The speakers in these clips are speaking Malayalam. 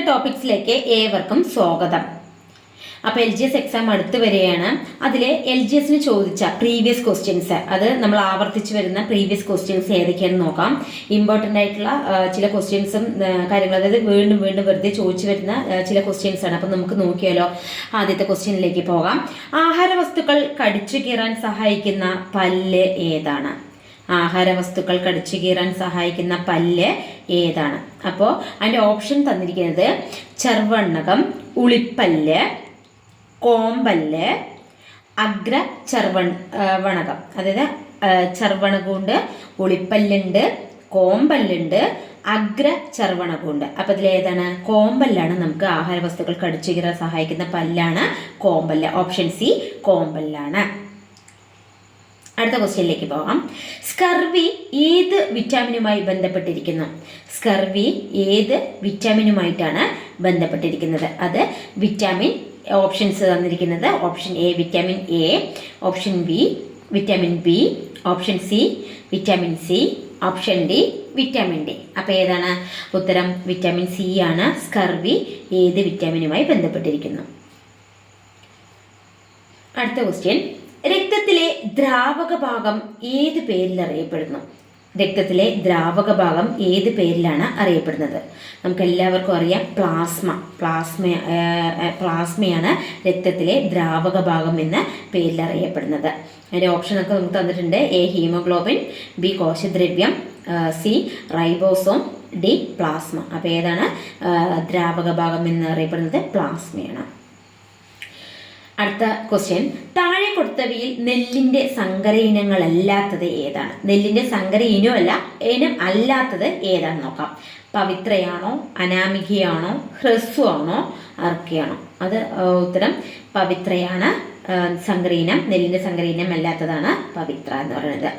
ടോപ്പിക്സിലേക്ക് ഏവർക്കും സ്വാഗതം. അപ്പോൾ എൽ ജി എസ് എക്സാം അടുത്ത് വരികയാണ്. അതിൽ എൽ ജി എസിന് ചോദിച്ച പ്രീവിയസ് ക്വസ്റ്റ്യൻസ് അത് നമ്മൾ ആവർത്തിച്ച് വരുന്ന പ്രീവിയസ് ക്വസ്റ്റ്യൻസ് ഏതൊക്കെയാണെന്ന് നോക്കാം. ഇമ്പോർട്ടന്റ് ആയിട്ടുള്ള ചില ക്വസ്റ്റ്യൻസും കാര്യങ്ങളും അതായത് വീണ്ടും വീണ്ടും വെറുതെ ചോദിച്ചു വരുന്ന ചില ക്വസ്റ്റ്യൻസ് ആണ്. അപ്പം നമുക്ക് നോക്കിയാലോ. ആദ്യത്തെ ക്വസ്റ്റ്യനിലേക്ക് പോകാം. ആഹാര വസ്തുക്കൾ കടിച്ചു കീറാൻ സഹായിക്കുന്ന പല്ല് ഏതാണ്? ആഹാര വസ്തുക്കൾ കടിച്ചു കീറാൻ സഹായിക്കുന്ന പല്ല് ഏതാണ്? അപ്പോൾ അതിന്റെ ഓപ്ഷൻ തന്നിരിക്കുന്നത് ചെർവണ്ണകം ഉളിപ്പല്ല് കോമ്പല്ല് അഗ്ര ചെർവൺ ആ, വണകം. അതായത് ചെർവണകമുണ്ട് ഉളിപ്പല്ലുണ്ട് കോമ്പല്ലുണ്ട് അഗ്ര ചെർവണകമുണ്ട് അപ്പോൾ ഇതിലേതാണ് കോമ്പല്ലാണ് നമുക്ക് ആഹാര വസ്തുക്കൾ കടിച്ചു കീറാൻ സഹായിക്കുന്ന പല്ലാണ് കോമ്പല്ല്. ഓപ്ഷൻ സി കോമ്പല്ലാണ്. അടുത്ത ക്വസ്റ്റ്യനിലേക്ക് പോകാം സ്കർവി ഏത് വിറ്റാമിനുമായി ബന്ധപ്പെട്ടിരിക്കുന്നു? സ്കർവി ഏത് വിറ്റാമിനുമായിട്ടാണ് ബന്ധപ്പെട്ടിരിക്കുന്നത്? അത് വിറ്റാമിൻ ഓപ്ഷൻസ് തന്നിരിക്കുന്നത് option A vitamin A option B vitamin B option C vitamin C option D vitamin D. അപ്പോൾ ഏതാണ് ഉത്തരം? വിറ്റാമിൻ സി ആണ് സ്കർവി ഏത് വിറ്റാമിനുമായി ബന്ധപ്പെട്ടിരിക്കുന്നു? അടുത്ത ക്വസ്റ്റ്യൻ. രക്തത്തിലെ ദ്രാവക ഭാഗം ഏത് പേരിൽ അറിയപ്പെടുന്നു? രക്തത്തിലെ ദ്രാവക ഭാഗം ഏത് പേരിലാണ് അറിയപ്പെടുന്നത്? നമുക്ക് എല്ലാവർക്കും അറിയാം പ്ലാസ്മ. പ്ലാസ്മ പ്ലാസ്മയാണ് രക്തത്തിലെ ദ്രാവക ഭാഗം എന്ന പേരിൽ അറിയപ്പെടുന്നത്. അതിന്റെ ഓപ്ഷനൊക്കെ നമുക്ക് തന്നിട്ടുണ്ട്. എ ഹീമോഗ്ലോബിൻ ബി കോശദ്രവ്യം സി റൈബോസോം ഡി പ്ലാസ്മ. അപ്പോൾ ഏതാണ്? ദ്രാവക ഭാഗം എന്ന് അറിയപ്പെടുന്നത് പ്ലാസ്മയാണ്. അടുത്ത ക്വസ്റ്റ്യൻ താഴെ കൊടുത്തവയിൽ നെല്ലിന്റെ സങ്കര ഇനങ്ങളല്ലാത്തത് ഏതാണ്? നെല്ലിന്റെ സങ്കര ഇനമല്ല ഇനം അല്ലാത്തത് ഏതാണെന്ന് നോക്കാം. പവിത്രയാണോ അനാമികയാണോ ഹ്രസ്വമാണോ അർക്കയാണോ? അത് ഉത്തരം പവിത്രയാണ്. ആ, സങ്കര ഇനം നെല്ലിന്റെ സങ്കര ഇനം അല്ലാത്തതാണ് പവിത്ര എന്ന് പറയുന്നത്.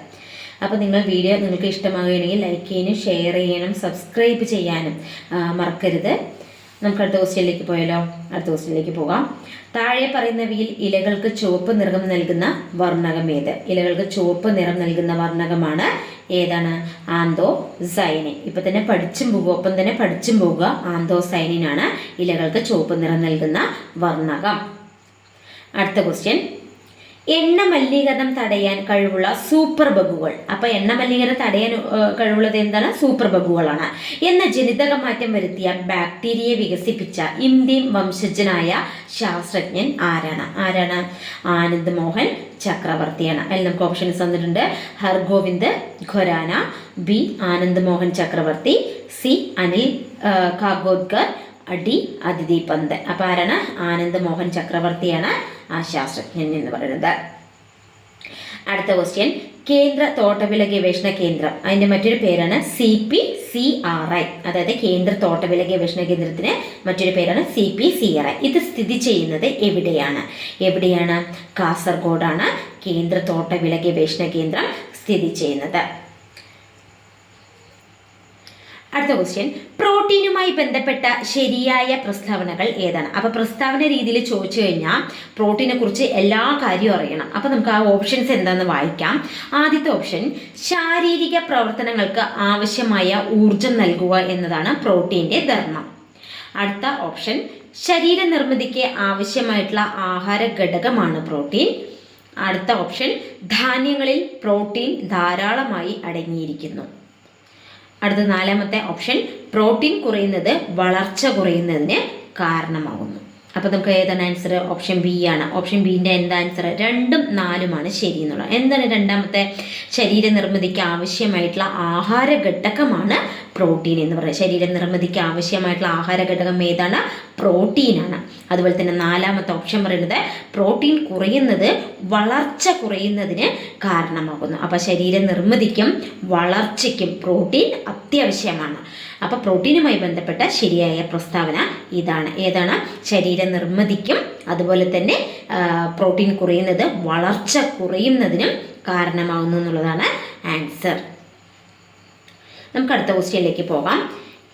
അപ്പോൾ നിങ്ങൾ വീഡിയോ നിങ്ങൾക്ക് ഇഷ്ടമാകുകയാണെങ്കിൽ ലൈക്ക് ചെയ്യാനും ഷെയർ ചെയ്യാനും സബ്സ്ക്രൈബ് ചെയ്യാനും മറക്കരുത്. നമുക്ക് അടുത്ത ക്വസ്റ്റ്യനിലേക്ക് പോയാലോ? അടുത്ത ക്വസ്റ്റ്യനിലേക്ക് പോകാം. താഴെ പറയുന്നവയിൽ ഇലകൾക്ക് ചുവപ്പ് നിറം നൽകുന്ന വർണകം ഏത്? ഇലകൾക്ക് ചുവപ്പ് നിറം നൽകുന്ന വർണകമാണ് ഏതാണ്? ആന്തോ സൈനിൻ ഇപ്പൊ തന്നെ പഠിച്ചും പോകുക ഒപ്പം തന്നെ പഠിച്ചും പോകുക ആന്തോ സൈനിനാണ് ഇലകൾക്ക് ചുവപ്പ് നിറം നൽകുന്ന വർണകം. അടുത്ത ക്വസ്റ്റ്യൻ. എണ്ണ മലിനീകരണം തടയാൻ കഴിവുള്ള സൂപ്പർ ബഗുകൾ. അപ്പൊ എണ്ണ മലിനീകരണം തടയാൻ കഴിവുള്ളത് എന്താണ്? സൂപ്പർ ബഗുകളാണ്. എന്ന ജനിതക മാറ്റം വരുത്തിയ ബാക്ടീരിയ വികസിപ്പിച്ച ഇന്ത്യൻ വംശജനായ ശാസ്ത്രജ്ഞൻ ആരാണ്? ആരാണ്? ആനന്ദ് മോഹൻ ചക്രവർത്തിയാണ്. അതിൽ നമുക്ക് ഓപ്ഷൻസ് തന്നിട്ടുണ്ട് ഹർഗോവിന്ദ് ഖൊരാന ബി ആനന്ദ് മോഹൻ ചക്രവർത്തി സി അനിൽ കാഗോദ്കർ അടി അതിഥി പന്ത്. അപ്പൊ ആരാണ്? ആനന്ദ് മോഹൻ ചക്രവർത്തിയാണ് ആ ശാസ്ത്രജ്ഞൻ എന്ന് പറയുന്നത്. അടുത്ത ക്വസ്റ്റ്യൻ കേന്ദ്ര തോട്ടവില ഗവേഷണ കേന്ദ്രം. അതിന്റെ മറ്റൊരു പേരാണ് C P C R I. അതായത് കേന്ദ്ര തോട്ടവില ഗവേഷണ കേന്ദ്രത്തിന് മറ്റൊരു പേരാണ് C P C R I. ഇത് സ്ഥിതി ചെയ്യുന്നത് എവിടെയാണ്? എവിടെയാണ്? കാസർഗോഡാണ് കേന്ദ്ര തോട്ടവില ഗവേഷണ കേന്ദ്രം സ്ഥിതി ചെയ്യുന്നത്. അടുത്ത ക്വസ്റ്റ്യൻ പ്രോട്ടീനുമായി ബന്ധപ്പെട്ട ശരിയായ പ്രസ്താവനകൾ ഏതാണ്? അപ്പൊ പ്രസ്താവന രീതിയിൽ ചോദിച്ചു കഴിഞ്ഞാൽ പ്രോട്ടീനെ കുറിച്ച് എല്ലാ കാര്യവും അറിയണം. അപ്പൊ നമുക്ക് ആ ഓപ്ഷൻസ് എന്താണെന്ന് വായിക്കാം. ആദ്യത്തെ ഓപ്ഷൻ ശാരീരിക പ്രവർത്തനങ്ങൾക്ക് ആവശ്യമായ ഊർജം നൽകുക എന്നതാണ് പ്രോട്ടീന്റെ ധർമ്മം. അടുത്ത ഓപ്ഷൻ ശരീര നിർമ്മിതിക്ക് ആവശ്യമായിട്ടുള്ള ആഹാര ഘടകമാണ് പ്രോട്ടീൻ. അടുത്ത ഓപ്ഷൻ ധാന്യങ്ങളിൽ പ്രോട്ടീൻ ധാരാളമായി അടങ്ങിയിരിക്കുന്നു. അടുത്ത നാലാമത്തെ ഓപ്ഷൻ പ്രോട്ടീൻ കുറയുന്നത് വളർച്ച കുറയുന്നതിന് കാരണമാകുന്നു. അപ്പോൾ നമുക്ക് ഏതാണ് ആൻസർ ഓപ്ഷൻ ബി ആണ്. ഓപ്ഷൻ ബിന്റെ എന്താ ആൻസർ രണ്ടും നാലുമാണ് ശരി എന്നുള്ളത്. എന്താണ് രണ്ടാമത്തെ? ശരീര നിർമ്മിതിക്ക് ആവശ്യമായിട്ടുള്ള ആഹാര ഘടകമാണ് പ്രോട്ടീൻ എന്ന് പറയുന്നത്. ശരീര നിർമ്മിതിക്ക് ആവശ്യമായിട്ടുള്ള ആഹാര ഘടകം ഏതാണ്? പ്രോട്ടീനാണ് അതുപോലെ തന്നെ നാലാമത്തെ ഓപ്ഷൻ പറയുന്നത് പ്രോട്ടീൻ കുറയുന്നത് വളർച്ച കുറയുന്നതിന് കാരണമാകുന്നു. അപ്പോൾ ശരീര നിർമ്മിതിക്കും വളർച്ചയ്ക്കും പ്രോട്ടീൻ അത്യാവശ്യമാണ്. അപ്പോൾ പ്രോട്ടീനുമായി ബന്ധപ്പെട്ട ശരിയായ പ്രസ്താവന ഇതാണ്. ഏതാണ്? ശരീര നിർമ്മിതിക്കും അതുപോലെ തന്നെ പ്രോട്ടീൻ കുറയുന്നത് വളർച്ച കുറയുന്നതിനും കാരണമാകുന്നു എന്നുള്ളതാണ് ആൻസർ. നമുക്ക് അടുത്ത ക്വസ്റ്റ്യനിലേക്ക് പോകാം.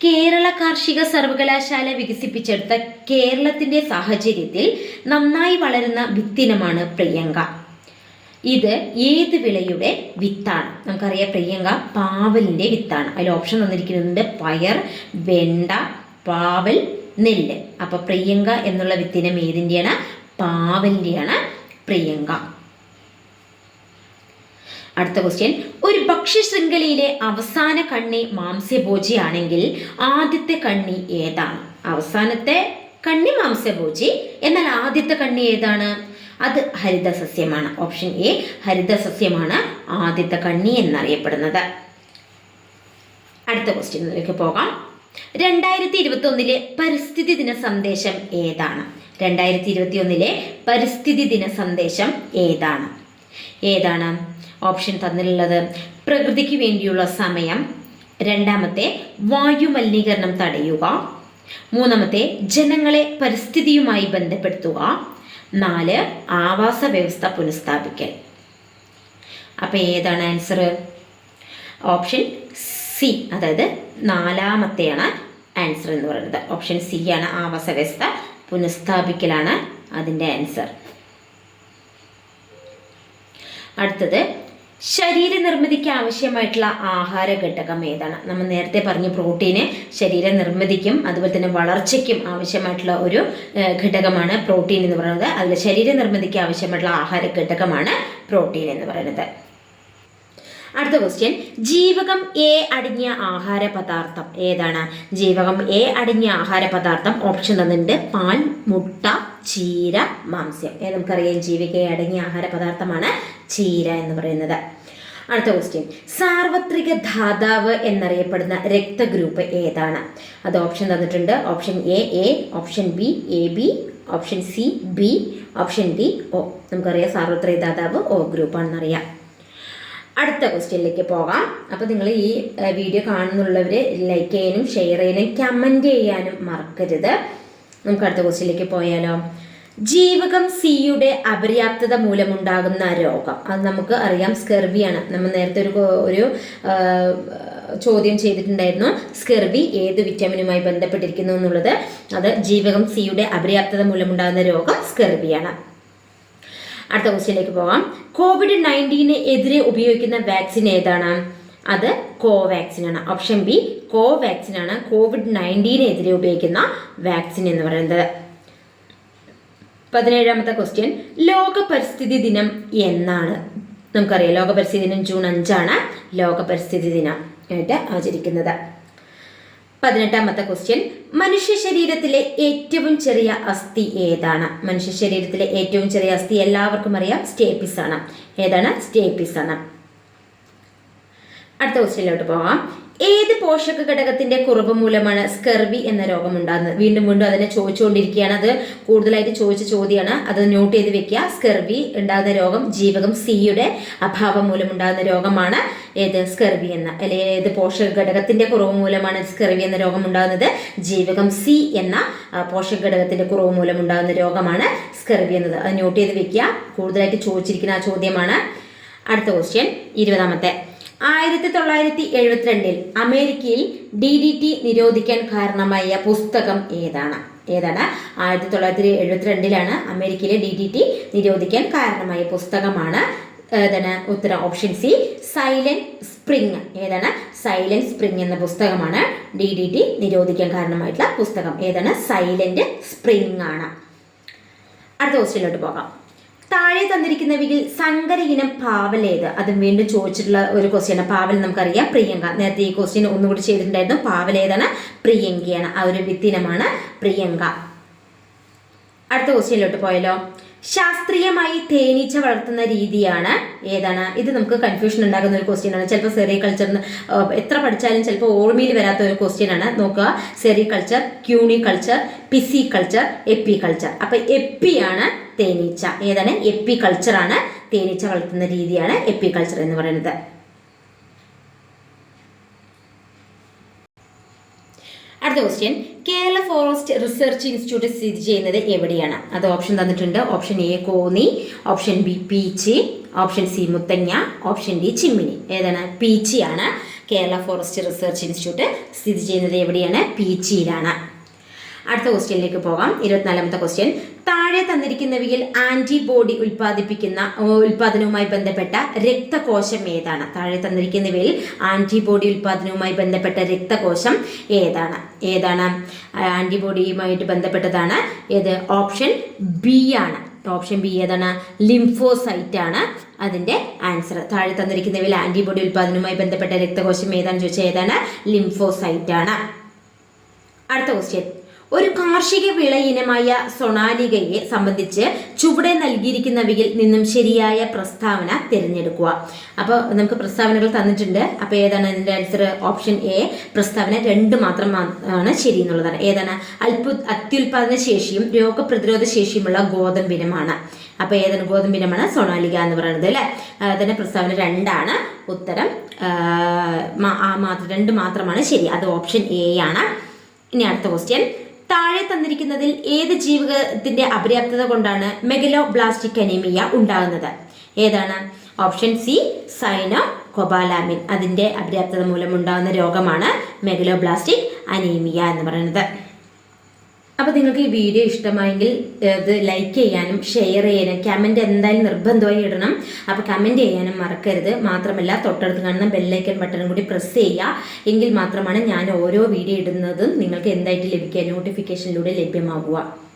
കേരള കാർഷിക സർവകലാശാല വികസിപ്പിച്ചെടുത്ത കേരളത്തിന്റെ സാഹചര്യത്തിൽ നന്നായി വളരുന്ന വിത്തിനമാണ് പ്രിയങ്ക. ഇത് ഏത് വിളയുടെ വിത്താണ്? നമുക്കറിയാം പ്രിയങ്ക പാവലിന്റെ വിത്താണ്. അതിൽ ഓപ്ഷൻ തന്നിരിക്കുന്നുണ്ട് പയർ വെണ്ട പാവൽ നെല്ല്. അപ്പൊ പ്രിയങ്ക എന്നുള്ള വിത്തിനം ഏതിന്റെയാണ് പാവലിന്റെയാണ് പ്രിയങ്ക. അടുത്ത ക്വസ്റ്റ്യൻ ഒരു ഭക്ഷ്യ ശൃംഖലയിലെ അവസാന കണ്ണി മാംസ്യഭോജിയാണെങ്കിൽ ആദ്യത്തെ കണ്ണി ഏതാണ്? അവസാനത്തെ കണ്ണി മാംസ്യഭോജി. എന്നാൽ ആദ്യത്തെ കണ്ണി ഏതാണ്? അത് ഹരിതസസ്യമാണ്. ഓപ്ഷൻ എ ഹരിതസസ്യമാണ് ആദ്യത്തെ കണ്ണി എന്നറിയപ്പെടുന്നത്. അടുത്ത ക്വസ്റ്റ്യനിലേക്ക് പോകാം. രണ്ടായിരത്തി ഇരുപത്തി ഒന്നിലെ പരിസ്ഥിതി ദിന സന്ദേശം ഏതാണ്? രണ്ടായിരത്തി ഇരുപത്തി ഒന്നിലെ പരിസ്ഥിതി ദിന സന്ദേശം ഏതാണ്? ഏതാണ്? ഓപ്ഷൻ തന്നിട്ടുള്ളത് പ്രകൃതിക്ക് വേണ്ടിയുള്ള സമയം. രണ്ടാമത്തെ വായു മലിനീകരണം തടയുക. മൂന്നാമത്തെ ജനങ്ങളെ പരിസ്ഥിതിയുമായി ബന്ധപ്പെടുത്തുക. നാല് ആവാസ വ്യവസ്ഥ പുനഃസ്ഥാപിക്കൽ. അപ്പോൾ ഏതാണ് ആൻസർ ഓപ്ഷൻ സി അതായത് നാലാമത്തെയാണ് ആൻസർ എന്ന് പറയുന്നത്. ഓപ്ഷൻ സി ആണ് ആവാസ വ്യവസ്ഥ പുനഃസ്ഥാപിക്കലാണ് അതിന്റെ ആൻസർ അടുത്തത് ശരീര നിർമ്മിതിക്ക് ആവശ്യമായിട്ടുള്ള ആഹാര ഘടകം ഏതാണ്? നമ്മൾ നേരത്തെ പറഞ്ഞു പ്രോട്ടീന് ശരീര നിർമ്മിതിക്കും അതുപോലെ തന്നെ വളർച്ചയ്ക്കും ആവശ്യമായിട്ടുള്ള ഒരു ഘടകമാണ് പ്രോട്ടീൻ എന്ന് പറയുന്നത്. അതിൽ ശരീര നിർമ്മിതിക്ക് ആവശ്യമായിട്ടുള്ള ആഹാര ഘടകമാണ് പ്രോട്ടീൻ എന്ന് പറയുന്നത്. അടുത്ത ക്വസ്റ്റ്യൻ ജീവകം എ അടങ്ങിയ ആഹാര പദാർത്ഥം ഏതാണ്? ജീവകം എ അടങ്ങിയ ആഹാര പദാർത്ഥം ഓപ്ഷൻ തന്നിട്ടുണ്ട്. പാൽ മുട്ട ചീര മാംസ്യം. നമുക്കറിയാം ജീവികയെ അടങ്ങിയ ആഹാര പദാർത്ഥമാണ് ചീര എന്ന് പറയുന്നത്. അടുത്ത ക്വസ്റ്റ്യൻ സാർവത്രിക ധാതാവ് എന്നറിയപ്പെടുന്ന രക്തഗ്രൂപ്പ് ഏതാണ്? അത് ഓപ്ഷൻ തന്നിട്ടുണ്ട്. Option A A option B A B option C B option D O നമുക്കറിയാം സാർവത്രിക ധാതാവ് ഒ ഗ്രൂപ്പാണെന്നറിയാം അടുത്ത ക്വസ്റ്റ്യനിലേക്ക് പോകാം. അപ്പോൾ നിങ്ങൾ ഈ വീഡിയോ കാണുന്നുള്ളവർ ലൈക്ക് ചെയ്യാനും ഷെയർ ചെയ്യാനും കമന്റ് ചെയ്യാനും മറക്കരുത്. നമുക്ക് അടുത്ത ക്വസ്റ്റ്യനിലേക്ക് പോയാലോ. ജീവകം സിയുടെ അപര്യാപ്തത മൂലമുണ്ടാകുന്ന രോഗം. അത് നമുക്ക് അറിയാം സ്കെർവിയാണ് നമ്മൾ നേരത്തെ ഒരു ഒരു ചോദ്യം ചെയ്തിട്ടുണ്ടായിരുന്നു. സ്കെർവി ഏത് വിറ്റാമിനുമായി ബന്ധപ്പെട്ടിരിക്കുന്നു എന്നുള്ളത്. അത് ജീവകം സിയുടെ അപര്യാപ്തത മൂലമുണ്ടാകുന്ന രോഗം സ്കെർവിയാണ് അടുത്ത ക്വസ്റ്റ്യനിലേക്ക് പോകാം കോവിഡ് നയന്റീന് എതിരെ ഉപയോഗിക്കുന്ന വാക്സിൻ ഏതാണ്? അത് കോവാക്സിൻ ആണ്. ഓപ്ഷൻ ബി കോവാക്സിൻ ആണ്. കോവിഡ് നയന്റീനെതിരെ ഉപയോഗിക്കുന്ന വാക്സിൻ എന്ന് പറയുന്നത്. പതിനേഴാമത്തെ ക്വസ്റ്റ്യൻ ലോക പരിസ്ഥിതി ദിനം എന്നാണ്. നമുക്കറിയാം ലോക പരിസ്ഥിതി ദിനം ജൂൺ അഞ്ചാണ് ലോക പരിസ്ഥിതി ദിനം ആയിട്ട് ആചരിക്കുന്നത്. പതിനെട്ടാമത്തെ ക്വസ്റ്റ്യൻ മനുഷ്യ ശരീരത്തിലെ ഏറ്റവും ചെറിയ അസ്ഥി ഏതാണ്? മനുഷ്യ ശരീരത്തിലെ ഏറ്റവും ചെറിയ അസ്ഥി എല്ലാവർക്കും അറിയാം സ്റ്റേപ്പിസ് ആണ്. ഏതാണ്? സ്റ്റേപ്പിസ് ആണ്. അടുത്ത ക്വസ്റ്റ്യനിലോട്ട് പോവാം. ഏത് പോഷക ഘടകത്തിന്റെ കുറവ് മൂലമാണ് സ്കർവി എന്ന രോഗം ഉണ്ടാകുന്നത് വീണ്ടും വീണ്ടും അതിനെ ചോദിച്ചുകൊണ്ടിരിക്കുകയാണ് അത്. കൂടുതലായിട്ട് ചോദിച്ച ചോദ്യമാണ്. അത് നോട്ട് ചെയ്ത് വെക്കുക. സ്കർവി ഉണ്ടാകുന്ന രോഗം ജീവകം സിയുടെ അഭാവം മൂലം ഉണ്ടാകുന്ന രോഗമാണ്. ഏത്? സ്കർവി എന്ന. അല്ലെങ്കിൽ ഏത് പോഷക ഘടകത്തിന്റെ കുറവ് മൂലമാണ് സ്കർവി എന്ന രോഗം ഉണ്ടാകുന്നത് ജീവകം സി എന്ന പോഷക ഘടകത്തിന്റെ കുറവ് മൂലം ഉണ്ടാകുന്ന രോഗമാണ് സ്കർവി എന്നത്. അത് നോട്ട് ചെയ്ത് വെക്കുക. കൂടുതലായിട്ട് ചോദിച്ചിരിക്കുന്ന ആ ചോദ്യമാണ്. അടുത്ത ക്വസ്റ്റ്യൻ ഇരുപതാമത്തെ. ആയിരത്തി തൊള്ളായിരത്തി എഴുപത്തിരണ്ടിൽ അമേരിക്കയിൽ ഡി ഡി ടി നിരോധിക്കാൻ കാരണമായ പുസ്തകം ഏതാണ്? ഏതാണ്? ആയിരത്തി തൊള്ളായിരത്തി എഴുപത്തിരണ്ടിലാണ് അമേരിക്കയിലെ ഡി ഡി ടി നിരോധിക്കാൻ കാരണമായ പുസ്തകമാണ് ഏതാണ് ഉത്തരം ഓപ്ഷൻ സി സൈലന്റ് സ്പ്രിങ് ഏതാണ്? സൈലന്റ് സ്പ്രിങ് എന്ന പുസ്തകമാണ് ഡി ഡി ടി നിരോധിക്കാൻ കാരണമായിട്ടുള്ള പുസ്തകം. ഏതാണ്? സൈലന്റ് സ്പ്രിങ് ആണ്. അടുത്ത ക്വസ്റ്റ്യനിലോട്ട് പോകാം. താഴെ തന്നിരിക്കുന്നവയിൽ സങ്കര ഇനം പാവൽ ഏത് അത് വീണ്ടും ചോദിച്ചിട്ടുള്ള ഒരു ക്വസ്റ്റ്യാണ് പാവൽ നമുക്കറിയാം. പ്രിയങ്ക. നേരത്തെ ഈ ക്വസ്റ്റ്യൻ ഒന്നുകൂടി ചെയ്തിട്ടുണ്ടായിരുന്നു. പാവൽ ഏതാണ് പ്രിയങ്കയാണ്. ആ ഒരു വിത്തിനമാണ് പ്രിയങ്ക. അടുത്ത ക്വസ്റ്റ്യനിലോട്ട് പോയാലോ? ശാസ്ത്രീയമായി തേനീച്ച വളർത്തുന്ന രീതിയാണ് ഏതാണ്? ഇത് നമുക്ക് കൺഫ്യൂഷൻ ഉണ്ടാകുന്ന ഒരു ക്വസ്റ്റ്യൻ ആണ്. ചിലപ്പോൾ സെറികൾച്ചറിന് എത്ര പഠിച്ചാലും ചിലപ്പോൾ ഓർമ്മയിൽ വരാത്ത ഒരു ക്വസ്റ്റ്യൻ ആണ്. നോക്കുക. Sericulture cuniculture pisciculture apiculture അപ്പൊ എപ്പിയാണ് തേനീച്ച. ഏതാണ്? എപ്പി കൾച്ചർ ആണ് തേനീച്ച വളർത്തുന്ന രീതിയാണ് എപ്പി കൾച്ചർ എന്ന് പറയുന്നത്. അടുത്ത question Kerala forest research institute സ്ഥിതി ചെയ്യുന്നത് എവിടെയാണ്? അത് ഓപ്ഷൻ തന്നിട്ടുണ്ട്. Option A Konni option B Peechi option C Muthanga option D Chimmini. ഏതാണ്? പീച്ചിയാണ് കേരള ഫോറസ്റ്റ് റിസർച്ച് ഇൻസ്റ്റിറ്റ്യൂട്ട് സ്ഥിതി ചെയ്യുന്നത് എവിടെയാണ്? പീച്ചിയിലാണ്. അടുത്ത ക്വസ്റ്റ്യനിലേക്ക് പോകാം. ഇരുപത്തിനാലാമത്തെ ക്വസ്റ്റ്യൻ. താഴെ തന്നിരിക്കുന്നവയിൽ ആന്റിബോഡി ഉൽപ്പാദിപ്പിക്കുന്ന ഉൽപാദനവുമായി ബന്ധപ്പെട്ട രക്തകോശം ഏതാണ്? താഴെ തന്നിരിക്കുന്നവയിൽ ആന്റിബോഡി ഉൽപാദനവുമായി ബന്ധപ്പെട്ട രക്തകോശം ഏതാണ്? ഏതാണ്? ആന്റിബോഡിയുമായിട്ട് ബന്ധപ്പെട്ടതാണ്. ഏത്? ഓപ്ഷൻ ബി ആണ്. ഓപ്ഷൻ ബി ഏതാണ്? ലിംഫോസൈറ്റ് ആണ് അതിന്റെ ആൻസർ. താഴെ തന്നിരിക്കുന്നവയിൽ ആന്റിബോഡി ഉൽപാദനവുമായി ബന്ധപ്പെട്ട രക്തകോശം ഏതാണെന്ന് ചോദിച്ചാൽ ഏതാണ്? ലിംഫോസൈറ്റ് ആണ് അടുത്ത ക്വസ്റ്റ്യൻ. ഒരു കാർഷിക വിള ഇനമായ സൊണാലികയെ സംബന്ധിച്ച് ചുവടെ നൽകിയിരിക്കുന്നവയിൽ നിന്നും ശരിയായ പ്രസ്താവന തിരഞ്ഞെടുക്കുക. അപ്പോൾ നമുക്ക് പ്രസ്താവനകൾ തന്നിട്ടുണ്ട്. അപ്പോൾ ഏതാണ് അതിന്റെ ആൻസർ ഓപ്ഷൻ എ പ്രസ്താവന രണ്ട് മാത്രം ആണ് ശരി എന്നുള്ളതാണ്. ഏതാണ്? അത്ഭു അത്യുൽപാദന ശേഷിയും രോഗപ്രതിരോധ ശേഷിയുമുള്ള ഗോതമ്പിനമാണ് അപ്പോൾ ഏതാണ് ഗോതമ്പിനമാണ് സൊണാലിക എന്ന് പറയുന്നത് അല്ലേ? അതിന്റെ പ്രസ്താവന രണ്ടാണ്. ഉത്തരം ആ മാത്രം രണ്ട് മാത്രമാണ് ശരി. അത് ഓപ്ഷൻ എ ആണ്. ഇനി അടുത്ത ക്വസ്റ്റ്യൻ താഴെ തന്നിരിക്കുന്നതിൽ ഏത് ജീവകത്തിന്റെ അപര്യാപ്തത കൊണ്ടാണ് മെഗലോ ബ്ലാസ്റ്റിക് അനീമിയ ഉണ്ടാകുന്നത്? ഏതാണ്? ഓപ്ഷൻ സി സൈനോ കൊബാലാമിൻ അതിന്റെ അപര്യാപ്തത മൂലം ഉണ്ടാകുന്ന രോഗമാണ് മെഗലോ ബ്ലാസ്റ്റിക് അനീമിയ എന്ന് പറയുന്നത്. അപ്പോൾ നിങ്ങൾക്ക് ഈ വീഡിയോ ഇഷ്ടമായെങ്കിൽ ഇത് ലൈക്ക് ചെയ്യാനും ഷെയർ ചെയ്യാനും കമന്റ് എന്തായാലും നിർബന്ധമായി ഇടണം. അപ്പോൾ കമന്റ് ചെയ്യാനും മറക്കരുത്. മാത്രമല്ല തൊട്ടടുത്ത് കാണുന്ന ബെല്ലൈക്കൺ ബട്ടണും കൂടി പ്രസ് ചെയ്യുക. എങ്കിൽ മാത്രമാണ് ഞാൻ ഓരോ വീഡിയോ ഇടുന്നതും നിങ്ങൾക്ക് എന്തായിട്ട് ലഭിക്കുക? നോട്ടിഫിക്കേഷനിലൂടെ ലഭ്യമാകുക